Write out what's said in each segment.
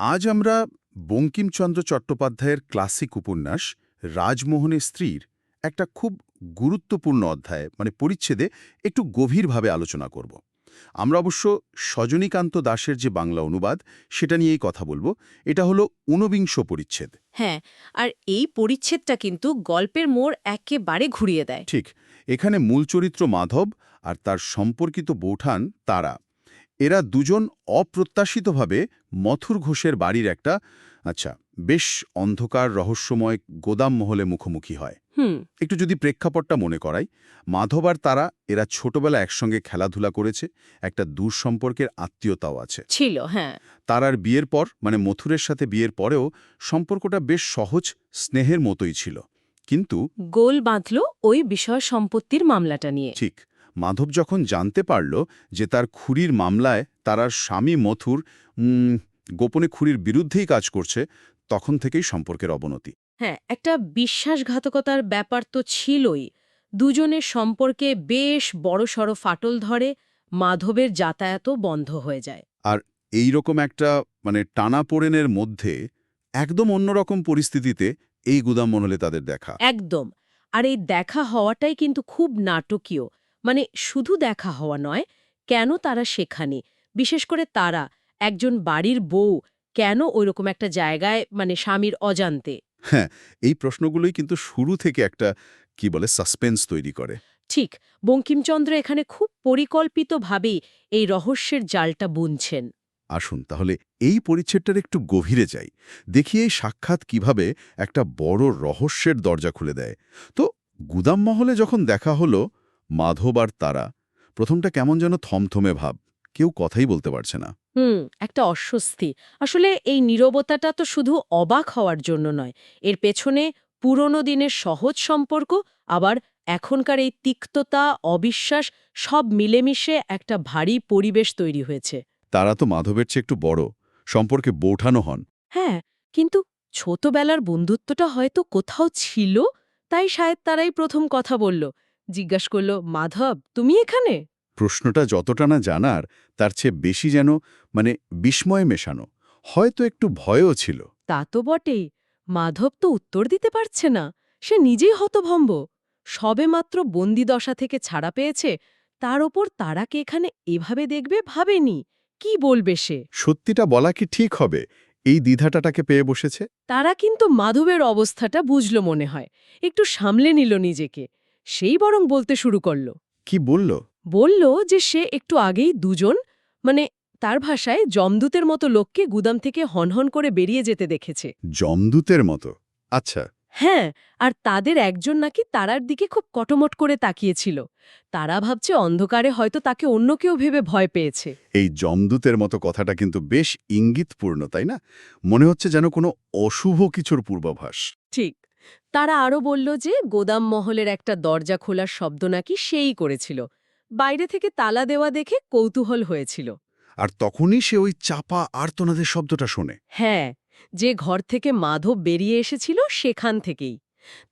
আজ আমরা বঙ্কিমচন্দ্র চট্টোপাধ্যায়ের ক্লাসিক উপন্যাস রাজমোহনের স্ত্রীর একটা খুব গুরুত্বপূর্ণ অধ্যায় মানে পরিচ্ছেদে একটু গভীরভাবে আলোচনা করব। আমরা অবশ্য সজনীকান্ত দাসের যে বাংলা অনুবাদ সেটা নিয়েই কথা বলব। এটা হলো ঊনবিংশ পরিচ্ছেদ। হ্যাঁ আর এই পরিচ্ছেদটা কিন্তু গল্পের মোড় একেবারে ঘুরিয়ে দেয়। ঠিক এখানে মূল চরিত্র মাধব আর তার সম্পর্কিত বৌঠান তারা। এরা দুজন অপ্রত্যাশিতভাবে মথুর ঘোষের বাড়ির একটা আচ্ছা বেশ অন্ধকার রহস্যময় গোদাম মহলে মুখোমুখি হয়। একটু যদি প্রেক্ষাপটটা মনে করাই মাধব আর তারা এরা ছোটবেলা একসঙ্গে খেলাধুলা করেছে একটা দূর সম্পর্কের আত্মীয়তাও আছে। ছিল হ্যাঁ। তারার বিয়ের পর মানে মথুরের সাথে বিয়ের পরেও সম্পর্কটা বেশ সহজ স্নেহের মতোই ছিল। কিন্তু গোল বাঁধল ওই বিষয় সম্পত্তির মামলাটা নিয়ে। ঠিক। মাধব যখন জানতে পারল যে তার খুরির মামলায় তারার স্বামী মথুর উম, গোপনে খুরির বিরুদ্ধেই কাজ করছে তখন থেকেই সম্পর্কের অবনতি। হ্যাঁ একটা বিশ্বাসঘাতকতার ব্যাপার তো ছিলই। দুজনের সম্পর্কে বেশ বড়সড় ফাটল ধরে মাধবের যাতায়াতও বন্ধ হয়ে যায়। আর এই রকম একটা মানে টানাপোড়েনের মধ্যে একদম অন্যরকম পরিস্থিতিতে এই গুদাম মহলে তাদের দেখা। একদম। আর এই দেখা হওয়াটাই কিন্তু খুব নাটকীয়। মানে শুধু দেখা হওয়া নয় কেন তারা সেখানে? বিশেষ করে তারা একজন বাড়ির বউ কেন ওইরকম একটা জায়গায় মানে স্বামীর অজান্তে? হ্যাঁ এই প্রশ্নগুলোই কিন্তু শুরু থেকে একটা কি বলে সাসপেন্স তৈরি করে। ঠিক বঙ্কিমচন্দ্র এখানে খুব পরিকল্পিতভাবেই এই রহস্যের জালটা বুনছেন। আসুন তাহলে এই পরিচ্ছেদটার একটু গভীরে যাই। দেখি এই সাক্ষাৎ কীভাবে একটা বড় রহস্যের দরজা খুলে দেয়। তো গুদাম মহলে যখন দেখা হলো মাধব আর তারা প্রথমটা কেমন যেন থমথমে ভাব কেউ কথাই বলতে পারছে না। হুম একটা অস্বস্তি। আসলে এই নীরবতাটা তো শুধু অবাক হওয়ার জন্য নয় এর পেছনে পুরনো দিনের সহজ সম্পর্ক আবার এখনকার এই তিক্ততা অবিশ্বাস সব মিলেমিশে একটা ভারী পরিবেশ তৈরি হয়েছে। তারা তো মাধবের চেয়ে একটু বড় সম্পর্কে বৌঠানো হন। হ্যাঁ কিন্তু ছোটবেলার বন্ধুত্বটা হয়তো কোথাও ছিল তাই শায়দ তারাই প্রথম কথা বলল। জিজ্ঞাস করল মাধব তুমি এখানে? প্রশ্নটা যতটা না জানার তার চেয়ে বেশি যেন মানে বিস্ময়ে মেশানো। হয়তো একটু ভয়ও ছিল। তা তো বটেই। মাধব তো উত্তর দিতে পারছে না। সে নিজেই হতভম্ব। সবে সবেমাত্র বন্দিদশা থেকে ছাড়া পেয়েছে। তার ওপর তারাকে এখানে এভাবে দেখবে ভাবেনি? কি বলবে সে? সত্যিটা বলা কি ঠিক হবে? এই দ্বিধাটাটাকে পেয়ে বসেছে? তারা কিন্তু মাধবের অবস্থাটা বুঝল মনে হয়। একটু সামলে নিল নিজেকে। সেই বরং বলতে শুরু করল। কি বলল? বলল যে সে একটু আগেই দুজন মানে তার ভাষায় জমদূতের মতো লোককে গুদাম থেকে হনহন করে বেরিয়ে যেতে দেখেছে। জমদূতের মতো? আচ্ছা। হ্যাঁ আর তাদের একজন নাকি তারার দিকে খুব কটমট করে তাকিয়েছিল। তারা ভাবছে অন্ধকারে হয়তো তাকে অন্য কেউ ভেবে ভয় পেয়েছে। এই জমদূতের মতো কথাটা কিন্তু বেশ ইঙ্গিতপূর্ণ তাই না? মনে হচ্ছে যেন কোনো অশুভ কিছুর পূর্বাভাস। ঠিক। তারা আরও বলল যে গোদাম মহলের একটা দরজা খোলার শব্দ নাকি সেই করেছিল। বাইরে থেকে তালা দেওয়া দেখে কৌতূহল হয়েছিল। আর তখনই সে ওই চাপা আর্তনাদের শব্দটা শোনে। হ্যাঁ যে ঘর থেকে মাধব বেরিয়ে এসেছিল সেখান থেকেই।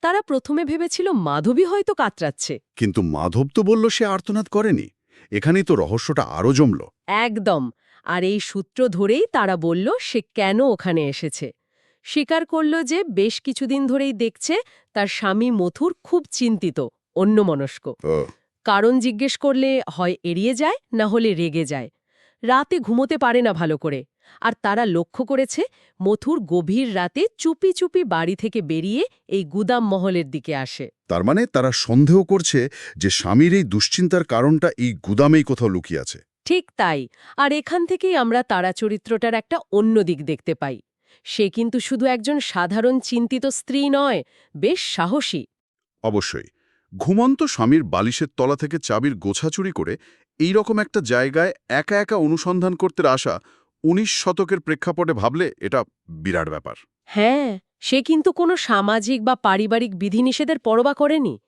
তারা প্রথমে ভেবেছিল মাধবী হয়তো কাতরাচ্ছে। কিন্তু মাধব তো বলল সে আর্তনাদ করেনি। এখানেই তো রহস্যটা আরও জমল। একদম। আর এই সূত্র ধরেই তারা বলল সে কেন ওখানে এসেছে। স্বীকার করল যে বেশ কিছুদিন ধরেই দেখছে তার স্বামী মথুর খুব চিন্তিত অন্যমনস্ক। কারণ জিজ্ঞেস করলে হয় এড়িয়ে যায় না হলে রেগে যায়। রাতে ঘুমোতে পারে না ভালো করে। আর তারা লক্ষ্য করেছে মথুর গভীর রাতে চুপি চুপি বাড়ি থেকে বেরিয়ে এই গুদাম মহলের দিকে আসে। তার মানে তারা সন্দেহ করছে যে স্বামীর এই দুশ্চিন্তার কারণটা এই গুদামেই কোথাও লুকিয়ে আছে। ঠিক তাই। আর এখান থেকেই আমরা তারা চরিত্রটার একটা অন্য দিক দেখতে পাই। সে কিন্তু শুধু একজন সাধারণ চিন্তিত স্ত্রী নয় বেশ সাহসী। অবশ্যই। ঘুমন্ত স্বামীর বালিশের তলা থেকে চাবির গোছা চুরি করে এই রকম একটা জায়গায় একা একা অনুসন্ধান করতে আসা উনিশ শতকের প্রেক্ষাপটে ভাবলে এটা বিরাট ব্যাপার। হ্যাঁ সে কিন্তু কোনো সামাজিক বা পারিবারিক বিধিনিষেধের পরবা করেনি।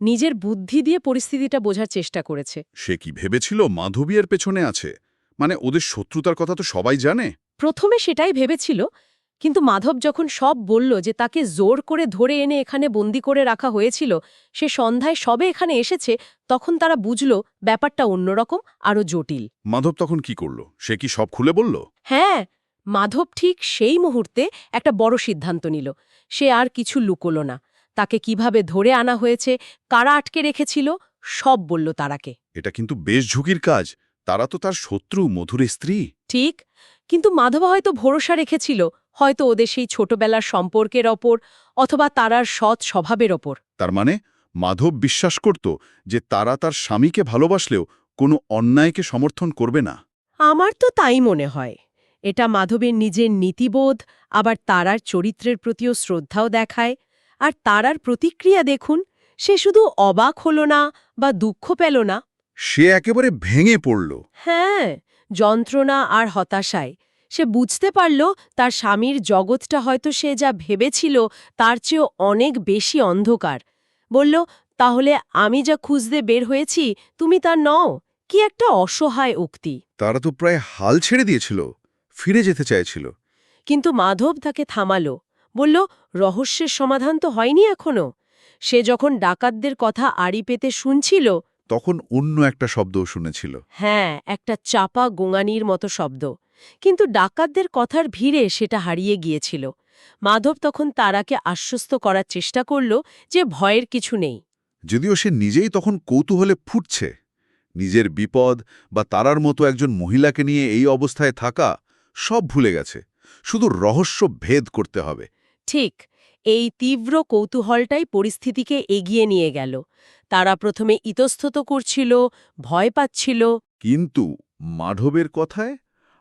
নিজের বুদ্ধি দিয়ে পরিস্থিতিটা বোঝার চেষ্টা করেছে। সে কি ভেবেছিল মাধবীয়ের পেছনে আছে? মানে ওদের শত্রুতার কথা তো সবাই জানে? প্রথমে সেটাই ভেবেছিল কিন্তু মাধব যখন সব বলল যে তাকে জোর করে ধরে এনে এখানে বন্দি করে রাখা হয়েছিল সে সন্ধ্যায় সবে এখানে এসেছে তখন তারা বুঝল ব্যাপারটা অন্যরকম আরও জটিল। মাধব তখন কি করল? সে কি সব খুলে বলল? হ্যাঁ মাধব ঠিক সেই মুহূর্তে একটা বড় সিদ্ধান্ত নিল। সে আর কিছু লুকোলো না। তাকে কীভাবে ধরে আনা হয়েছে কারা আটকে রেখেছিল সব বলল তারাকে। এটা কিন্তু বেশ ঝুঁকির কাজ। তারা তো তার শত্রু মধুর স্ত্রী। ঠিক কিন্তু মাধবা হয়তো ভরসা রেখেছিল। হয়তো ওদের সেই ছোটবেলার সম্পর্কের ওপর অথবা তারার সৎ স্বভাবের ওপর। তার মানে মাধব বিশ্বাস করত যে তারা তার স্বামীকে ভালোবাসলেও কোনো অন্যায়কে সমর্থন করবে না। আমার তো তাই মনে হয়। এটা মাধবের নিজের নীতিবোধ আবার তারার চরিত্রের প্রতিও শ্রদ্ধাও দেখায়। আর তারার প্রতিক্রিয়া দেখুন সে শুধু অবাক হল না বা দুঃখ পেল না। সে একেবারে ভেঙে পড়ল। হ্যাঁ যন্ত্রণা আর হতাশায়। সে বুঝতে পারল তার স্বামীর জগৎটা হয়তো সে যা ভেবেছিল তার চেয়েও অনেক বেশি অন্ধকার। বলল তাহলে আমি যা খুঁজতে বের হয়েছি তুমি তা নও। কি একটা অসহায় উক্তি। তারা তো প্রায় হাল ছেড়ে দিয়েছিল ফিরে যেতে চাইছিল। কিন্তু মাধব তাকে থামালো বলল রহস্যের সমাধান তো হয়নি এখনও। সে যখন ডাকাতদের কথা আড়ি পেতে শুনছিল তখন অন্য একটা শব্দও শুনেছিল। হ্যাঁ একটা চাপা গোঙানির মতো শব্দ। কিন্তু ডাকাতদের কথার ভিড়ে সেটা হারিয়ে গিয়েছিল। মাধব তখন তারাকে আশ্বস্ত করার চেষ্টা করল যে ভয়ের কিছু নেই। যদিও সে নিজেই তখন কৌতূহলে ফুটছে। নিজের বিপদ বা তারার মতো একজন মহিলাকে নিয়ে এই অবস্থায় থাকা সব ভুলে গেছে। শুধু রহস্য ভেদ করতে হবে। ঠিক এই তীব্র কৌতূহলটাই পরিস্থিতিকে এগিয়ে নিয়ে গেল। তারা প্রথমে ইতস্তত করছিল ভয় পাচ্ছিল। কিন্তু মাধবের কথায়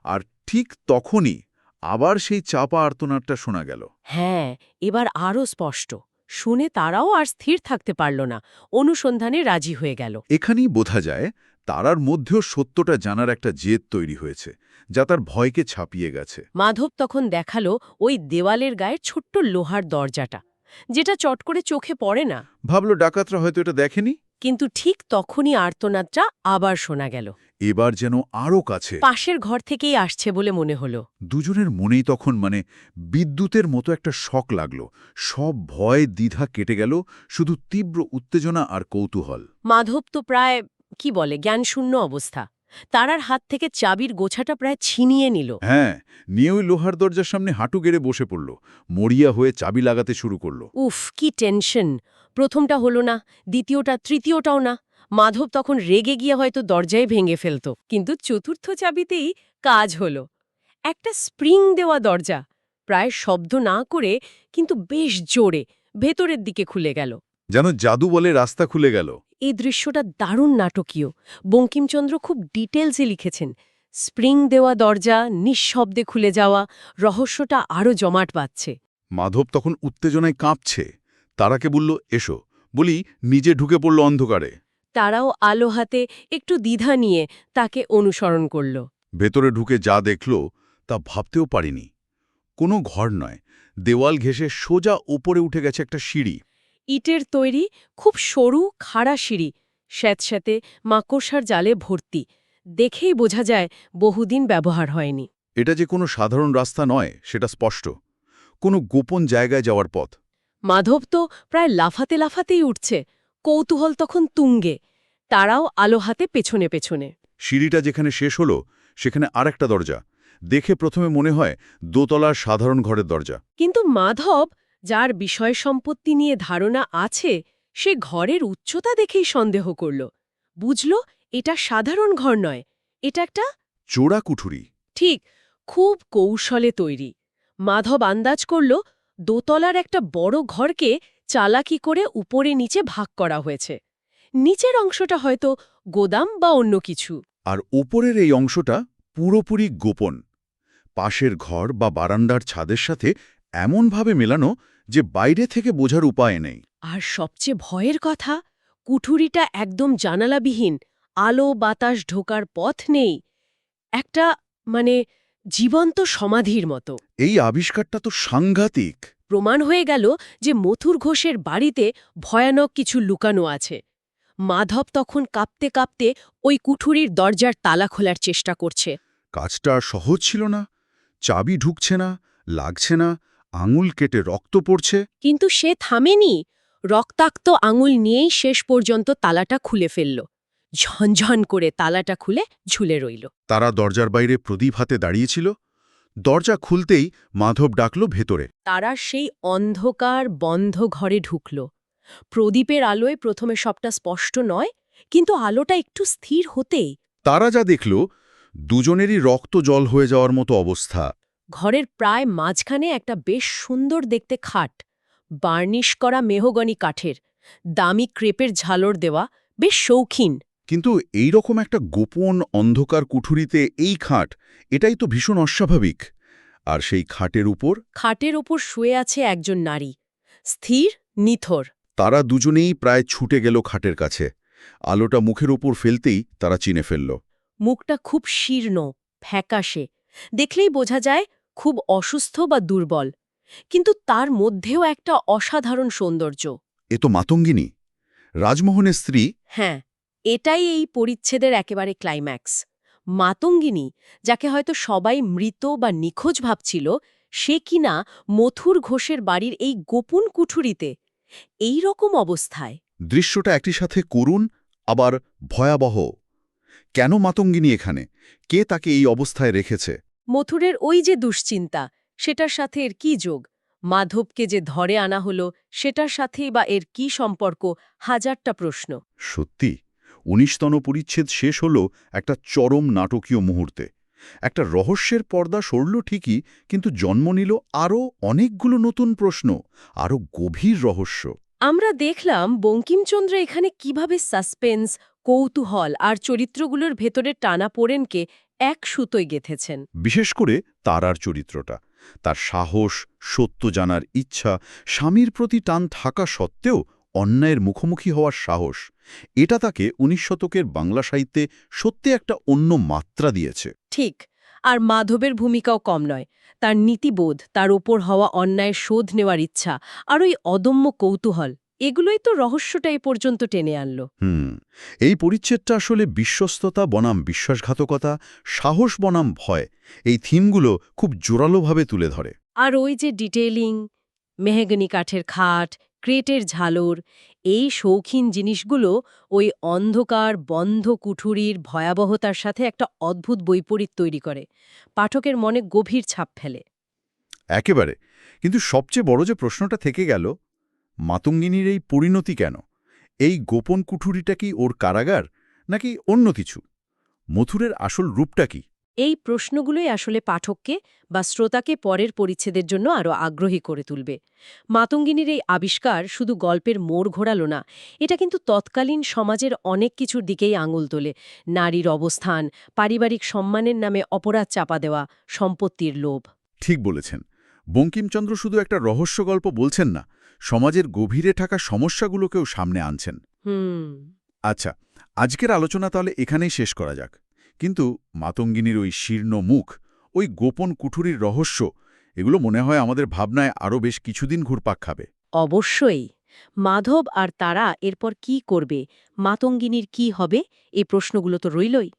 আর ঠিক তখনই আবার সেই চাপা আর্তনাদটা শোনা গেল। হ্যাঁ এবার আরও স্পষ্ট। শুনে তারাও আর স্থির থাকতে পারল না। অনুসন্ধানে রাজি হয়ে গেল। এখানেই বোঝা যায় তারার মধ্যেও সত্যটা জানার একটা জেদ তৈরি হয়েছে যা তার ভয়কে ছাপিয়ে গেছে। মাধব তখন দেখাল ওই দেওয়ালের গায়ের ছোট্ট লোহার দরজাটা যেটা চট করে চোখে পড়ে না। ভাবল ডাকাতরা হয়তো এটা দেখেনি। কিন্তু ঠিক তখনই আর্তনাদটা আবার শোনা গেল। এবার যেন আরও কাছে। পাশের ঘর থেকেই আসছে বলে মনে হলো। দুজনের মনেই তখন মানে বিদ্যুতের মতো একটা শক লাগল। সব ভয় দ্বিধা কেটে গেল শুধু তীব্র উত্তেজনা আর কৌতূহল। মাধব তো প্রায় কি বলে জ্ঞানশূন্য অবস্থা। তারার হাত থেকে চাবির গোছাটা প্রায় ছিনিয়ে নিল। হ্যাঁ নিয়ে ওই লোহার দরজার সামনে হাঁটু গেড়ে বসে পড়ল। মরিয়া হয়ে চাবি লাগাতে শুরু করল। উফ কি টেনশন। প্রথমটা হলো না দ্বিতীয়টা তৃতীয়টাও না। মাধব তখন রেগে গিয়ে হয়তো দরজায় ভেঙে ফেলত। কিন্তু চতুর্থ চাবিতেই কাজ হলো। একটা স্প্রিং দেওয়া দরজা। প্রায় শব্দ না করে কিন্তু বেশ জোরে ভেতরের দিকে খুলে গেল। যেন জাদু বলে রাস্তা খুলে গেল। এই দৃশ্যটা দারুণ নাটকীয়। বঙ্কিমচন্দ্র খুব ডিটেলসে লিখেছেন স্প্রিং দেওয়া দরজা নিঃশব্দে খুলে যাওয়া রহস্যটা আরও জমাট বাঁধছে। মাধব তখন উত্তেজনায় কাঁপছে। তারাকে বলল এসো। বলি নিজে ঢুকে পড়ল অন্ধকারে। তারাও আলো হাতে একটু দ্বিধা নিয়ে তাকে অনুসরণ করল। ভেতরে ঢুকে যা দেখল তা ভাবতেও পারিনি। কোনো ঘর নয় দেওয়াল ঘেঁষে সোজা ওপরে উঠে গেছে একটা সিঁড়ি। ইটের তৈরি খুব সরু খাড়া সিঁড়ি স্যাঁতস্যাঁতে মাকড়সার জালে ভর্তি। দেখেই বোঝা যায় বহুদিন ব্যবহার হয়নি। এটা যে কোনো সাধারণ রাস্তা নয় সেটা স্পষ্ট। কোনো গোপন জায়গায় যাওয়ার পথ। মাধব তো প্রায় লাফাতে লাফাতেই উঠছে কৌতূহল তখন তুঙ্গে তারাও আলো হাতে পেছনে পেছনে। সিঁড়িটা যেখানে শেষ হলো সেখানে আরেকটা দরজা দেখে প্রথমে মনে হয় দোতলার সাধারণ ঘরের দরজা। কিন্তু মাধব যার বিষয় সম্পত্তি নিয়ে ধারণা আছে সে ঘরের উচ্চতা দেখেই সন্দেহ করল। বুঝল এটা সাধারণ ঘর নয় এটা একটা চোরা কুঠুরি ঠিক খুব কৌশলে তৈরি। মাধব আন্দাজ করল দোতলার একটা বড় ঘরকে চালাকি করে উপরে নিচে ভাগ করা হয়েছে। নিচের অংশটা হয়তো গোদাম বা অন্য কিছু। আর ওপরের এই অংশটা পুরোপুরি গোপন। পাশের ঘর বা বারান্দার ছাদের সাথে এমনভাবে মেলানো যে বাইরে থেকে বোঝার উপায় নেই। আর সবচেয়ে ভয়ের কথা কুঠুরিটা একদম জানালাবিহীন আলো বাতাস ঢোকার পথ নেই। একটা মানে জীবন্ত সমাধির মতো। এই আবিষ্কারটা তো সাংঘাতিক। প্রমাণ হয়ে গেল যে মথুর ঘোষের বাড়িতে ভয়ানক কিছু লুকানো আছে। মাধব তখন কাঁপতে কাঁপতে ওই কুঠুরির দরজার তালা খোলার চেষ্টা করছে। কাজটা সহজ ছিল না। চাবি ঢুকছে না লাগছে না আঙুল কেটে রক্ত পড়ছে। কিন্তু সে থামেনি। রক্তাক্ত আঙুল নিয়েই শেষ পর্যন্ত তালাটা খুলে ফেলল। ঝনঝন করে তালাটা খুলে ঝুলে রইল। তারা দরজার বাইরে প্রদীপ হাতে দাঁড়িয়েছিল। দরজা খুলতেই মাধব ডাকল ভেতরে। তারা সেই অন্ধকার বন্ধ ঘরে ঢুকল। প্রদীপের আলোয় প্রথমে সবটা স্পষ্ট নয় কিন্তু আলোটা একটু স্থির হতেই। তারা যা দেখল দুজনেরই রক্ত জল হয়ে যাওয়ার মতো অবস্থা। ঘরের প্রায় মাঝখানে একটা বেশ সুন্দর দেখতে খাট বার্নিশ করা মেহগনি কাঠের দামি ক্রেপের ঝালর দেওয়া বেশ শৌখিন। কিন্তু এই রকম একটা গোপন অন্ধকার কুঠুরিতে এই খাট এটাই তো ভীষণ অস্বাভাবিক। আর সেই খাটের উপর খাটের ওপর শুয়ে আছে একজন নারী স্থির নিথর। তারা দুজনেই প্রায় ছুটে গেল খাটের কাছে। আলোটা মুখের ওপর ফেলতেই তারা চিনে ফেলল। মুখটা খুব শীর্ণ ফ্যাকাশে দেখলেই বোঝা যায় খুব অসুস্থ বা দুর্বল। কিন্তু তার মধ্যেও একটা অসাধারণ সৌন্দর্য। এ তো মাতঙ্গিনী। রাজমোহনের স্ত্রী হ্যাঁ। এটাই এই পরিচ্ছেদের একেবারে ক্লাইম্যাক্স মাতঙ্গিনী যাকে হয়তো সবাই মৃত বা নিখোঁজ ভাবছিল সে কিনা মথুর ঘোষের বাড়ির এই গোপন কুঠুরিতে। এই রকম অবস্থায়। দৃশ্যটা একটি সাথে করুণ আবার ভয়াবহ। কেন মাতঙ্গিনী এখানে? কে তাকে এই অবস্থায় রেখেছে? মথুরের ওই যে দুশ্চিন্তা সেটার সাথে এর কি যোগ? মাধবকে যে ধরে আনা হলো সেটার সাথেই বা এর কি সম্পর্ক হাজারটা প্রশ্ন। সত্যি? উনিশতন পরিচ্ছেদ শেষ হল একটা চরম নাটকীয় মুহূর্তে। একটা রহস্যের পর্দা সরল ঠিকই কিন্তু জন্ম নিল আরও অনেকগুলো নতুন প্রশ্ন আরও গভীর রহস্য। আমরা দেখলাম বঙ্কিমচন্দ্র এখানে কীভাবে সাসপেন্স কৌতূহল আর চরিত্রগুলোর ভেতরে টানা পোড়েনকে এক সুতোয় গেথেছেন। বিশেষ করে তারার চরিত্রটা। তার সাহস সত্য জানার ইচ্ছা স্বামীর প্রতি টান থাকা সত্ত্বেও অন্যায়ের মুখোমুখি হওয়ার সাহস এটা তাকে উনিশ শতকের বাংলা সাহিত্যে সত্যি একটা অন্য মাত্রা দিয়েছে। ঠিক আর মাধবের ভূমিকাও কম নয়। তার নীতিবোধ তার ওপর হওয়া অন্যায়ের শোধ নেওয়ার ইচ্ছা আর ওই অদম্য কৌতূহল এগুলোই তো রহস্যটা এ পর্যন্ত টেনে আনল। হুম এই পরিচ্ছেদটা আসলে বিশ্বস্ততা বনাম বিশ্বাসঘাতকতা সাহস বনাম ভয় এই থিমগুলো খুব জোরালোভাবে তুলে ধরে। আর ওই যে ডিটেইলিং মেহেগনি কাঠের খাট ক্রেটের ঝালর। এই শৌখিন জিনিসগুলো ওই অন্ধকার, বন্ধ কুঠুরির ভয়াবহতার সাথে একটা অদ্ভুত বৈপরীত তৈরি করে। পাঠকের মনে গভীর ছাপ ফেলে। একেবারে। কিন্তু সবচেয়ে বড় যে প্রশ্নটা থেকে গেল, মাতঙ্গিনীর এই পরিণতি কেন? এই গোপন কুঠুরিটা কি ওর কারাগার, নাকি অন্য কিছু? মথুরের আসল রূপটা কি? এই প্রশ্নগুলোই আসলে পাঠককে বা শ্রোতাকে পরের পরিচ্ছেদের জন্য আরও আগ্রহী করে তুলবে। মাতঙ্গিনীর এই আবিষ্কার শুধু গল্পের মোড় ঘোরালো না এটা কিন্তু তৎকালীন সমাজের অনেক কিছুর দিকেই আঙুল তোলে। নারীর অবস্থান পারিবারিক সম্মানের নামে অপরাধ চাপা দেওয়া সম্পত্তির লোভ। ঠিক বলেছেন। বঙ্কিমচন্দ্র শুধু একটা রহস্য গল্প বলছেন না সমাজের গভীরে থাকা সমস্যাগুলোকেও সামনে আনছেন। হুম। আচ্ছা আজকের আলোচনা তাহলে এখানেই শেষ করা যাক। কিন্তু মাতঙ্গিনীর ওই শীর্ণ মুখ, ওই গোপন কুঠুরির রহস্য, এগুলো মনে হয় আমাদের ভাবনায় আরও বেশ কিছুদিন ঘুরপাক খাবে। অবশ্যই। মাধব আর তারা এরপর কি করবে? মাতঙ্গিনীর কি হবে? এই প্রশ্নগুলো তো রইলই।